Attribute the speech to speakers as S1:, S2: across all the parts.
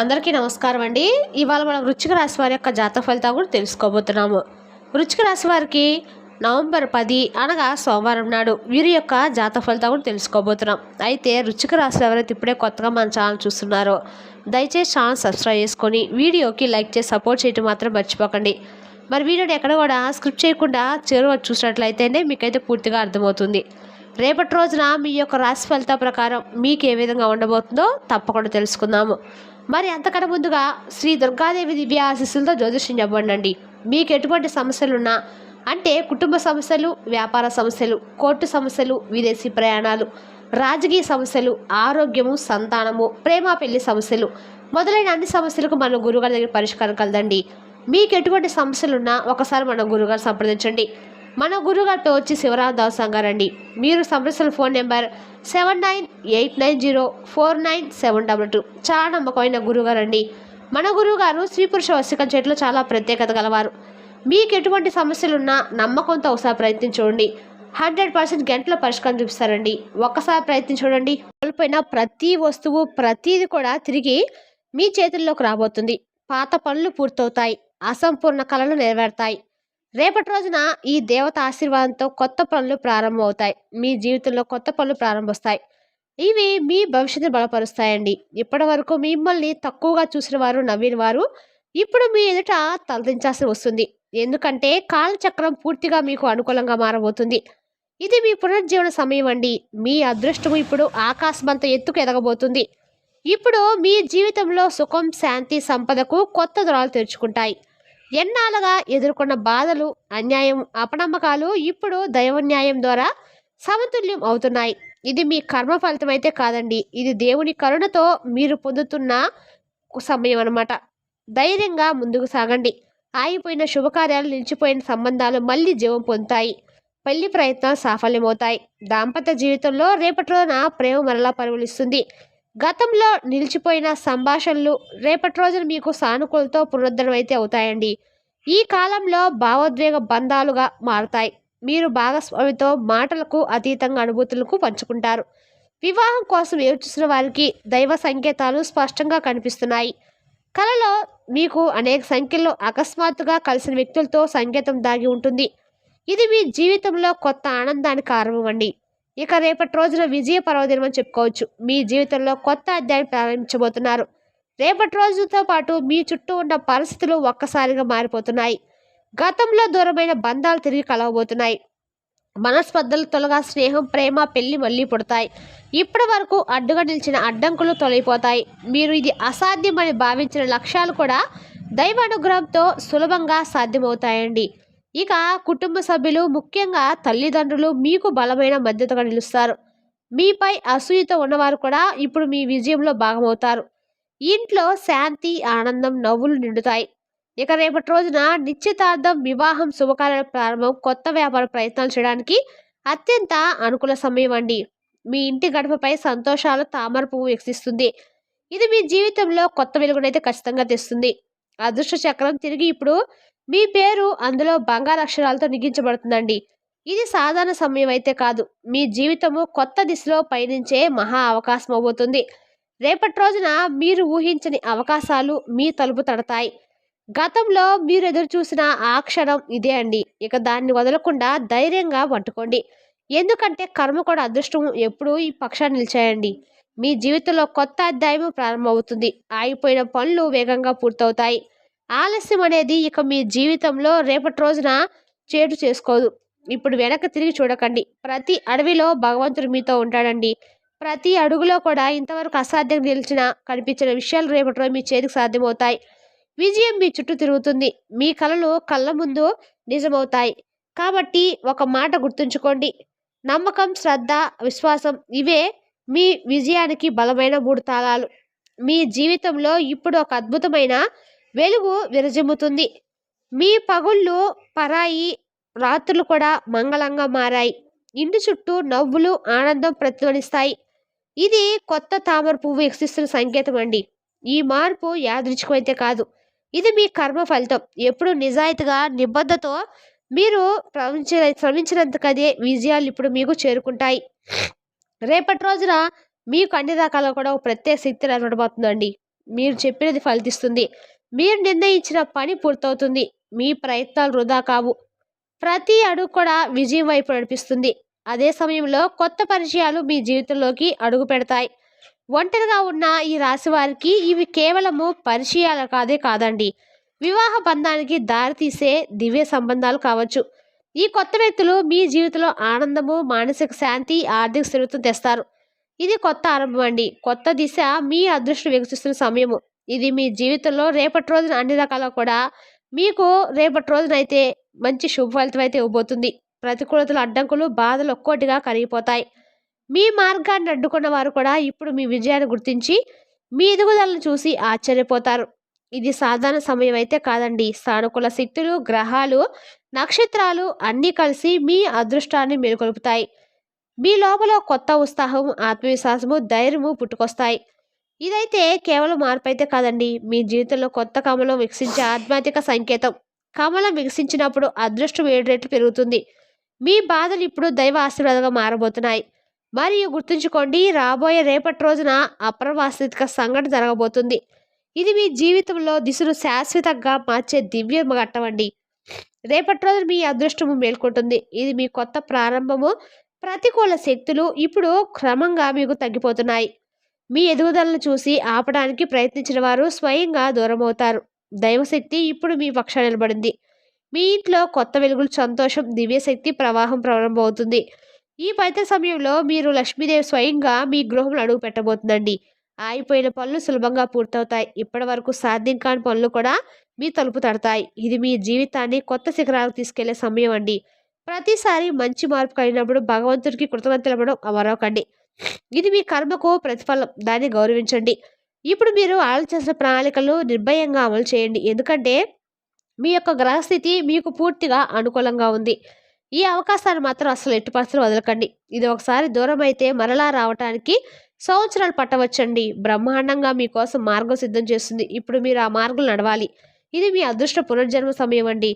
S1: అందరికీ నమస్కారం అండి. ఇవాళ మనం వృచ్చిక రాశి వారి యొక్క జాతక ఫలితాలు కూడా తెలుసుకోబోతున్నాము. వృచ్చిక రాశి వారికి నవంబర్ పది అనగా సోమవారం నాడు వీరి యొక్క జాతక ఫలితాలు కూడా తెలుసుకోబోతున్నాం. అయితే వృచ్చిక రాశి ఎవరైతే ఇప్పుడే కొత్తగా మన ఛానల్ చూస్తున్నారో దయచేసి ఛానల్ సబ్స్క్రైబ్ చేసుకొని వీడియోకి లైక్ చేసి సపోర్ట్ చేయటం మాత్రం మర్చిపోకండి. మరి వీడియోని ఎక్కడ కూడా స్క్రిప్ట్ చేయకుండా చేరువ చూసినట్లయితేనే మీకైతే పూర్తిగా అర్థమవుతుంది. రేపటి రోజున మీ యొక్క రాశి ఫలిత ప్రకారం మీకు ఏ విధంగా ఉండబోతుందో తప్పకుండా తెలుసుకుందాము. మరి అంతకన్నా ముందుగా శ్రీ దుర్గాదేవి దివ్య ఆశీస్సులతో జ్యోతిష్యం చెప్పండి మీకు ఎటువంటి సమస్యలున్నా అంటే కుటుంబ సమస్యలు వ్యాపార సమస్యలు కోర్టు సమస్యలు విదేశీ ప్రయాణాలు రాజకీయ సమస్యలు ఆరోగ్యము సంతానము ప్రేమ పెళ్ళి సమస్యలు మొదలైన అన్ని సమస్యలకు మన గురుగారి దగ్గర పరిష్కారం కలదండి. మీకు ఎటువంటి సమస్యలున్నా ఒకసారి మన గురుగారు సంప్రదించండి. మన గురుగారితో వచ్చి శివరామ దాస్ రండి మీరు సంప్రదించిన phone number seven nine eight nine zero four nine seven double two. చాలా నమ్మకమైన గురుగారు అండి మన గురువుగారు స్త్రీ పురుష వసికం చెట్లు చాలా ప్రత్యేకత గలవారు. మీకు ఎటువంటి సమస్యలున్నా నమ్మకంతో ఒకసారి ప్రయత్నించండి హండ్రెడ్ పర్సెంట్ గంటలో పరిష్కారం చూపిస్తారండి. ఒక్కసారి ప్రయత్నం చూడండి. కోల్పోయిన ప్రతి వస్తువు ప్రతిది కూడా తిరిగి మీ చేతుల్లోకి రాబోతుంది. పాత పనులు పూర్తవుతాయి. అసంపూర్ణ కళలు నెరవేరుతాయి. రేపటి రోజున ఈ దేవత ఆశీర్వాదంతో కొత్త పనులు ప్రారంభమవుతాయి. మీ జీవితంలో కొత్త పనులు ప్రారంభిస్తాయి ఇవి మీ భవిష్యత్తు బలపరుస్తాయండి. ఇప్పటి వరకు మిమ్మల్ని తక్కువగా చూసిన వారు నవ్విన వారు ఇప్పుడు మీ ఎదుట తలదించాల్సి వస్తుంది. ఎందుకంటే కాలచక్రం పూర్తిగా మీకు అనుకూలంగా మారబోతుంది. ఇది మీ పునరుజ్జీవన సమయం అండి. మీ అదృష్టం ఇప్పుడు ఆకాశమంత ఎత్తుకు ఎదగబోతుంది. ఇప్పుడు మీ జీవితంలో సుఖం శాంతి సంపదకు కొత్త దొరాలు తెరుచుకుంటాయి. ఎన్నాళ్ళగా ఎదుర్కొన్న బాధలు అన్యాయం అపనమ్మకాలు ఇప్పుడు దైవన్యాయం ద్వారా సమతుల్యం అవుతున్నాయి. ఇది మీ కర్మ ఫలితం అయితే కాదండి. ఇది దేవుని కరుణతో మీరు పొందుతున్న సమయం అనమాట ధైర్యంగా ముందుకు సాగండి. ఆగిపోయిన శుభకార్యాలు నిలిచిపోయిన సంబంధాలు మళ్ళీ జీవం పొందుతాయి. పెళ్ళి ప్రయత్నాలు సాఫల్యమవుతాయి. దాంపత్య జీవితంలో రేపటి రోజున ప్రేమ మరలా పరువులిస్తుంది గతంలో నిలిచిపోయిన సంభాషణలు రేపటి రోజున మీకు సానుకూలతో పునరుద్ధరమైతే అవుతాయండి. ఈ కాలంలో భావోద్వేగ బంధాలుగా మారుతాయి. మీరు భాగస్వామితో మాటలకు అతీతంగా అనుభూతులకు పంచుకుంటారు. వివాహం కోసం చూసిన వారికి దైవ సంకేతాలు స్పష్టంగా కనిపిస్తున్నాయి. కలలో మీకు అనేక సంఖ్యలో అకస్మాత్తుగా కలిసిన వ్యక్తులతో సంకేతం దాగి ఉంటుంది. ఇది మీ జీవితంలో కొత్త ఆనందానికి కారణమండి ఇక రేపటి రోజున విజయ పర్వదినం అని చెప్పుకోవచ్చు. మీ జీవితంలో కొత్త అధ్యాయం ప్రారంభించబోతున్నారు. రేపటి రోజుతో పాటు మీ చుట్టూ ఉన్న పరిస్థితులు ఒక్కసారిగా మారిపోతున్నాయి. గతంలో దూరమైన బంధాలు తిరిగి కలవబోతున్నాయి. మనస్పర్ధలు తొలగా స్నేహం ప్రేమ పెళ్ళి మళ్ళీ పుడతాయి. ఇప్పటి వరకు అడ్డుగా నిలిచిన అడ్డంకులు తొలగిపోతాయి. మీరు ఇది అసాధ్యమని భావించిన లక్ష్యాలు కూడా దైవ అనుగ్రహంతో సులభంగా సాధ్యమవుతాయండి. ఇక కుటుంబ సభ్యులు ముఖ్యంగా తల్లిదండ్రులు మీకు బలమైన మద్దతుగా నిలుస్తారు. మీపై అసూయతో ఉన్నవారు కూడా ఇప్పుడు మీ విజయంలో భాగమవుతారు. ఇంట్లో శాంతి ఆనందం నవ్వులు నిండుతాయి. ఇక రేపటి రోజున నిశ్చితార్థం వివాహం శుభకార్యాల ప్రారంభం కొత్త వ్యాపార ప్రయత్నాలు చేయడానికి అత్యంత అనుకూల సమయం అండి. మీ ఇంటి గడపపై సంతోషాలు తామర పువ్వు వికసిస్తుంది. ఇది మీ జీవితంలో కొత్త వెలుగునైతే ఖచ్చితంగా తెస్తుంది. అదృష్ట చక్రం తిరిగి ఇప్పుడు మీ పేరు అందులో బంగారు అక్షరాలతో నిగించబడుతుందండి. ఇది సాధారణ సమయం అయితే కాదు. మీ జీవితము కొత్త దిశలో పయనించే మహా అవకాశం అవబోతుంది. రేపటి రోజున మీరు ఊహించని అవకాశాలు మీ తలుపు తడతాయి. గతంలో మీరు ఎదురు చూసిన ఆ క్షణం ఇదే అండి. ఇక దాన్ని వదలకుండా ధైర్యంగా పట్టుకోండి. ఎందుకంటే కర్మ కూడా అదృష్టం ఎప్పుడూ ఈ పక్షాన్ని నిలిచాయండి. మీ జీవితంలో కొత్త అధ్యాయం ప్రారంభమవుతుంది. ఆగిపోయిన పనులు వేగంగా పూర్తవుతాయి. ఆలస్యం అనేది ఇక మీ జీవితంలో రేపటి రోజున చేటు చేసుకోదు. ఇప్పుడు వెనక తిరిగి చూడకండి. ప్రతి అడవిలో భగవంతుడు మీతో ఉంటాడండి. ప్రతి అడుగులో కూడా ఇంతవరకు అసాధ్యం నిలిచిన కనిపించిన విషయాలు రేపటి రోజు మీ చేతికి సాధ్యమవుతాయి. విజయం మీ చుట్టూ తిరుగుతుంది. మీ కళలు కళ్ళ ముందు నిజమవుతాయి. కాబట్టి ఒక మాట గుర్తుంచుకోండి. నమ్మకం శ్రద్ధ విశ్వాసం ఇవే మీ విజయానికి బలమైన మూడు తాళాలు. మీ జీవితంలో ఇప్పుడు ఒక అద్భుతమైన వెలుగు విరజిమ్ముతుంది. మీ పగుళ్ళు పరాయి రాత్రులు కూడా మంగళంగా మారాయి. ఇంటి చుట్టూ నవ్వులు ఆనందం ప్రతిధ్వనిస్తాయి. ఇది కొత్త తామర పువ్వు వికసిస్తున్న సంకేతం అండి. ఈ మార్పు యాదృచ్ఛికమైతే కాదు. ఇది మీ కర్మ ఫలితం. ఎప్పుడు నిజాయితీగా నిబద్ధతో మీరు శ్రమించిన శ్రమించినంతకదే విజయాలు ఇప్పుడు మీకు చేరుకుంటాయి. రేపటి రోజున మీకు అన్ని రకాల కూడా ఒక ప్రత్యేక శక్తి ఏర్పడబోతుందండి మీరు చెప్పినది ఫలితిస్తుంది మీరు నిర్ణయించిన పని పూర్తవుతుంది. మీ ప్రయత్నాలు వృధా కావు. ప్రతి అడుగు కూడా విజయం వైపు నడిపిస్తుంది. అదే సమయంలో కొత్త పరిచయాలు మీ జీవితంలోకి అడుగు పెడతాయి. ఒంటరిగా ఉన్న ఈ రాశి వారికి ఇవి కేవలము పరిచయాలు కాదే కాదండి. వివాహ బంధానికి దారితీసే దివ్య సంబంధాలు కావచ్చు. ఈ కొత్త వ్యక్తులు మీ జీవితంలో ఆనందము మానసిక శాంతి ఆర్థిక స్థిరత్వం తెస్తారు. ఇది కొత్త ఆరంభం అండి. కొత్త దిశ మీ అదృష్టం వికసిస్తున్న సమయము. ఇది మీ జీవితంలో రేపటి రోజున అన్ని రకాల కూడా మీకు రేపటి రోజున అయితే మంచి శుభ ఫలితం అయితే ఇవ్వబోతుంది. ప్రతికూలతలు అడ్డంకులు బాధలు ఒక్కోటిగా కరిగిపోతాయి. మీ మార్గాన్ని అడ్డుకున్న వారు కూడా ఇప్పుడు మీ విజయాన్ని గుర్తించి మీ ఎదుగుదలను చూసి ఆశ్చర్యపోతారు. ఇది సాధారణ సమయం అయితే కాదండి. సానుకూల శక్తులు గ్రహాలు నక్షత్రాలు అన్నీ కలిసి మీ అదృష్టాన్ని మేలుకొల్పుతాయి మీ లోపల కొత్త ఉత్సాహం ఆత్మవిశ్వాసము ధైర్యము పుట్టుకొస్తాయి. ఇదైతే కేవలం మార్పు అయితే కాదండి. మీ జీవితంలో కొత్త కమలం వికసించే ఆధ్యాత్మిక సంకేతం. కమలం వికసించినప్పుడు అదృష్టం ఏడు రెట్లు పెరుగుతుంది. మీ బాధలు ఇప్పుడు దైవ ఆశీర్వాదంగా మారబోతున్నాయి. మరియు గుర్తుంచుకోండి రాబోయే రేపటి రోజున అప్రవాసిక సంఘటన జరగబోతుంది. ఇది మీ జీవితంలో దిశను శాశ్వతంగా మార్చే దివ్య ఘట్టమండి. రేపటి రోజు మీ అదృష్టము మేల్కొంటుంది. ఇది మీ కొత్త ప్రారంభము. ప్రతికూల శక్తులు ఇప్పుడు క్రమంగా మీకు తగ్గిపోతున్నాయి. మీ ఎదుగుదలను చూసి ఆపడానికి ప్రయత్నించిన వారు స్వయంగా దూరమవుతారు. దైవశక్తి ఇప్పుడు మీ పక్షాన నిలబడింది. మీ ఇంట్లో కొత్త వెలుగులు సంతోషం దివ్యశక్తి ప్రవాహం ప్రారంభమవుతుంది. ఈ పవిత్ర సమయంలో మీరు లక్ష్మీదేవి స్వయంగా మీ గృహంలో అడుగు పెట్టబోతుందండి. ఆగిపోయిన పనులు సులభంగా పూర్తవుతాయి. ఇప్పటి వరకు సాధ్యం కాని పనులు కూడా మీ తలుపు తడతాయి. ఇది మీ జీవితాన్ని కొత్త శిఖరాలకు తీసుకెళ్ళే సమయం అండి ప్రతిసారి మంచి మార్పు కలిగినప్పుడు భగవంతుడికి కృతజ్ఞతలు మరొకండి. ఇది మీ కర్మకు ప్రతిఫలం. దాన్ని గౌరవించండి. ఇప్పుడు మీరు ఆలోచించిన ప్రణాళికలు నిర్భయంగా అమలు చేయండి. ఎందుకంటే మీ యొక్క గ్రహస్థితి మీకు పూర్తిగా అనుకూలంగా ఉంది. ఈ అవకాశాన్ని మాత్రం అసలు ఎట్టి పరిస్థితులు వదలకండి. ఇది ఒకసారి దూరం అయితే మరలా రావటానికి సంవత్సరాలు పట్టవచ్చండి. బ్రహ్మాండంగా మీకోసం మార్గం సిద్ధం చేస్తుంది. ఇప్పుడు మీరు ఆ మార్గం నడవాలి. ఇది మీ అదృష్ట పునర్జన్మ సమయం అండి.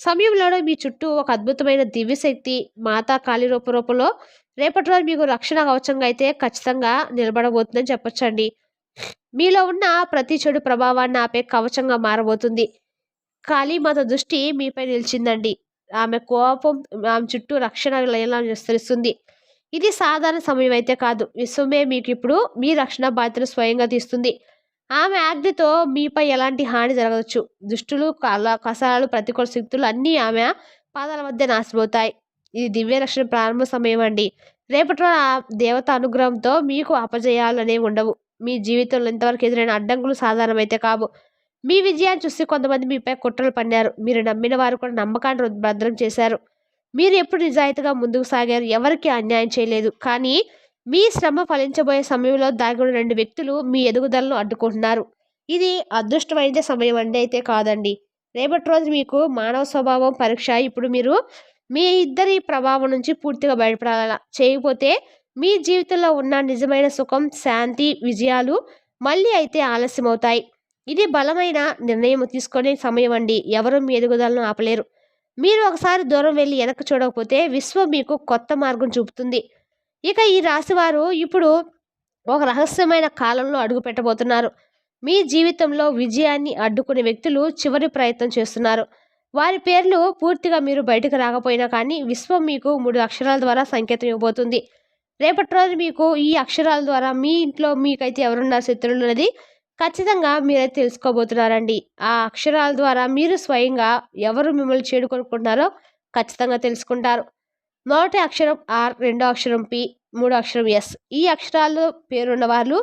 S1: సమయంలో మీ చుట్టూ ఒక అద్భుతమైన దివ్యశక్తి మాతా కాళీ రూప రూపంలో రేపటి రోజు మీకు రక్షణ కవచంగా అయితే ఖచ్చితంగా నిలబడబోతుందని చెప్పొచ్చండి. మీలో ఉన్న ప్రతి చెడు ప్రభావాన్ని ఆపే కవచంగా మారబోతుంది. కాళీమాత దృష్టి మీపై నిలిచిందండి. ఆమె కోపం ఆమె చుట్టూ రక్షణ లయలా విస్తరిస్తుంది. ఇది సాధారణ సమయం అయితే కాదు. విశ్వమే మీకు ఇప్పుడు మీ రక్షణ బాధ్యతను స్వయంగా తీస్తుంది. ఆమె ఆజ్ఞతో మీపై ఎలాంటి హాని జరగవచ్చు. దుష్టులు కల కసాలు ప్రతికూల శక్తులు అన్నీ ఆమె పాదాల మధ్య నాశనమవుతాయి. ఇది దివ్య రక్షణ ప్రారంభ సమయం అండి. రేపటి ఆ దేవత అనుగ్రహంతో మీకు అపజయాలు అనేవి ఉండవు. మీ జీవితంలో ఇంతవరకు ఎదురైన అడ్డంకులు సాధారణమైతే కావు. మీ విజయాన్ని చూసి కొంతమంది మీపై కుట్రలు పన్నారు మీరు నమ్మిన వారు కూడా నమ్మకాన్ని భద్రం చేశారు. మీరు ఎప్పుడు నిజాయితీగా ముందుకు సాగారు. ఎవరికి అన్యాయం చేయలేదు. కానీ మీ శ్రమ ఫలించబోయే సమయంలో దాగిన రెండు వ్యక్తులు మీ ఎదుగుదలను అడ్డుకుంటున్నారు. ఇది అదృష్టమైన సమయం అండి అయితే కాదండి. రేపటి రోజు మీకు మానవ స్వభావం పరీక్ష. ఇప్పుడు మీరు మీ ఇద్దరి ప్రభావం నుంచి పూర్తిగా బయటపడాల. చేయకపోతే మీ జీవితంలో ఉన్న నిజమైన సుఖం శాంతి విజయాలు మళ్ళీ అయితే ఆలస్యం అవుతాయి ఇది బలమైన నిర్ణయం తీసుకునే సమయం అండి. ఎవరు మీ ఎదుగుదలను ఆపలేరు. మీరు ఒకసారి దూరం వెళ్ళి వెనక్కి చూడకపోతే విశ్వం మీకు కొత్త మార్గం చూపుతుంది. ఇక ఈ రాశివారు ఇప్పుడు ఒక రహస్యమైన కాలంలో అడుగు పెట్టబోతున్నారు. మీ జీవితంలో విజయాన్ని అడ్డుకునే వ్యక్తులు చివరి ప్రయత్నం చేస్తున్నారు. వారి పేర్లు పూర్తిగా మీరు బయటకు రాకపోయినా కానీ విశ్వం మీకు మూడు అక్షరాల ద్వారా సంకేతం ఇవ్వబోతుంది. రేపటి రోజు మీకు ఈ అక్షరాల ద్వారా మీ ఇంట్లో మీకైతే ఎవరున్నారు శత్రువులు అనేది ఖచ్చితంగా మీరైతే తెలుసుకోబోతున్నారండి. ఆ అక్షరాల ద్వారా మీరు స్వయంగా ఎవరు మిమ్మల్ని చేడుకొనుకుంటున్నారో ఖచ్చితంగా తెలుసుకుంటారు. మొదటి అక్షరం ఆర్ రెండో అక్షరం పి మూడో అక్షరం ఎస్. ఈ అక్షరాలు పేరున్న వాళ్ళు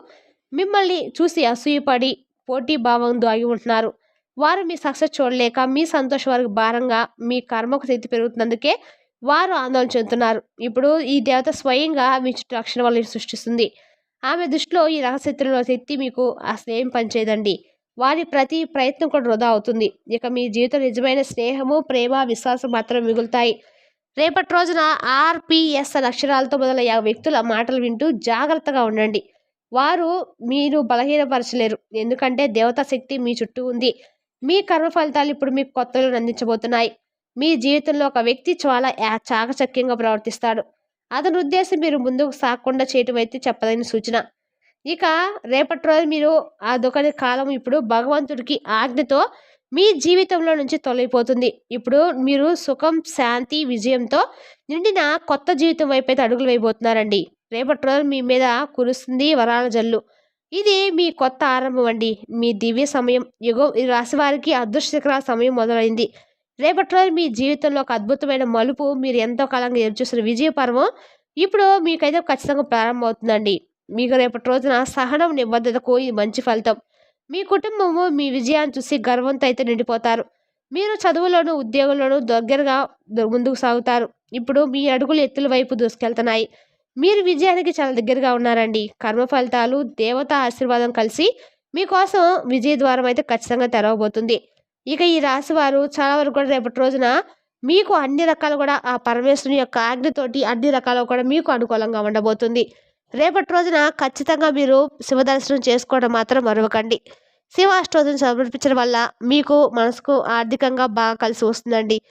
S1: మిమ్మల్ని చూసి అసూయపడి పోటీ భావం దాగి ఉంటున్నారు. వారు మీ సక్సెస్ చూడలేక మీ సంతోషం వారికి భారంగా మీ కర్మకు శక్తి పెరుగుతున్నందుకే వారు ఆందోళన చెందుతున్నారు. ఇప్పుడు ఈ దేవత స్వయంగా మీ చుట్టూ అక్షరం వల్ల సృష్టిస్తుంది. ఆమె దృష్టిలో ఈ రహస్యత్రంలో శక్తి మీకు అసలు ఏం పనిచేయదండి వారి ప్రతి ప్రయత్నం కూడా వృధా అవుతుంది. ఇక మీ జీవితం నిజమైన స్నేహము ప్రేమ విశ్వాసం మాత్రం మిగులుతాయి. రేపటి రోజున ఆర్పిఎస్ అక్షరాలతో మొదలయ్యే వ్యక్తుల మాటలు వింటూ జాగ్రత్తగా ఉండండి. వారు మీరు బలహీనపరచలేరు. ఎందుకంటే దేవతా శక్తి మీ చుట్టూ ఉంది. మీ కర్మ ఫలితాలు ఇప్పుడు మీకు కొత్తలను అందించబోతున్నాయి. మీ జీవితంలో ఒక వ్యక్తి చాలా చాకచక్యంగా ప్రవర్తిస్తాడు. అతని ఉద్దేశం మీరు ముందుకు సాగకుండా చేయటం అయితే చెప్పదగిన సూచన. ఇక రేపటి రోజు మీరు ఆ దుకాణ కాలం ఇప్పుడు భగవంతుడికి ఆజ్ఞతో మీ జీవితంలో నుంచి తొలగిపోతుంది. ఇప్పుడు మీరు సుఖం శాంతి విజయంతో నిండిన కొత్త జీవితం వైపు అయితే అడుగులు వేయబోతున్నారండి. రేపటి రోజు మీ మీద కురుస్తుంది వరాల జల్లు. ఇది మీ కొత్త ఆరంభం అండి. మీ దివ్య సమయం. యుగం ఈ రాశి వారికి అదృష్టకర సమయం మొదలైంది. రేపటి రోజు మీ జీవితంలో ఒక అద్భుతమైన మలుపు మీరు ఎంతో కాలంగా ఎదురుచూస్తున్న విజయ పర్వం ఇప్పుడు మీకైతే ఖచ్చితంగా ప్రారంభమవుతుందండి. మీకు రేపటి రోజున సహనం నిబద్ధతకు ఇది మంచి ఫలితం. మీ కుటుంబము మీ విజయాన్ని చూసి గర్వంతో అయితే నిండిపోతారు. మీరు చదువులోను ఉద్యోగంలోనూ దగ్గరగా ముందుకు సాగుతారు. ఇప్పుడు మీ అడుగులు ఎత్తుల వైపు దూసుకెళ్తున్నాయి. మీరు విజయానికి చాలా దగ్గరగా ఉన్నారండి. కర్మ ఫలితాలు దేవత ఆశీర్వాదం కలిసి మీకోసం విజయ ద్వారం అయితే ఖచ్చితంగా తెరవబోతుంది. ఇక ఈ రాశి వారు చాలా వరకు కూడా రేపటి రోజున మీకు అన్ని రకాలు కూడా ఆ పరమేశ్వరుని యొక్క ఆజ్ఞతోటి అన్ని రకాలు కూడా మీకు అనుకూలంగా ఉండబోతుంది. రేపటి రోజున ఖచ్చితంగా మీరు శివదర్శనం చేసుకోవడం మాత్రం మరవకండి. శివాష్టోదం సమర్పించడం వల్ల మీకు మనసుకు ఆర్థికంగా బాగా కలిసి వస్తుందండి.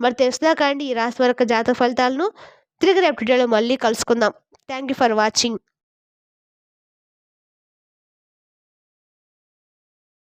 S1: మరి తెలుసుదాకా అండి ఈ రాశి వరకు జాతక ఫలితాలను. తిరిగి రేపు మళ్ళీ కలుసుకుందాం. Thank you for watching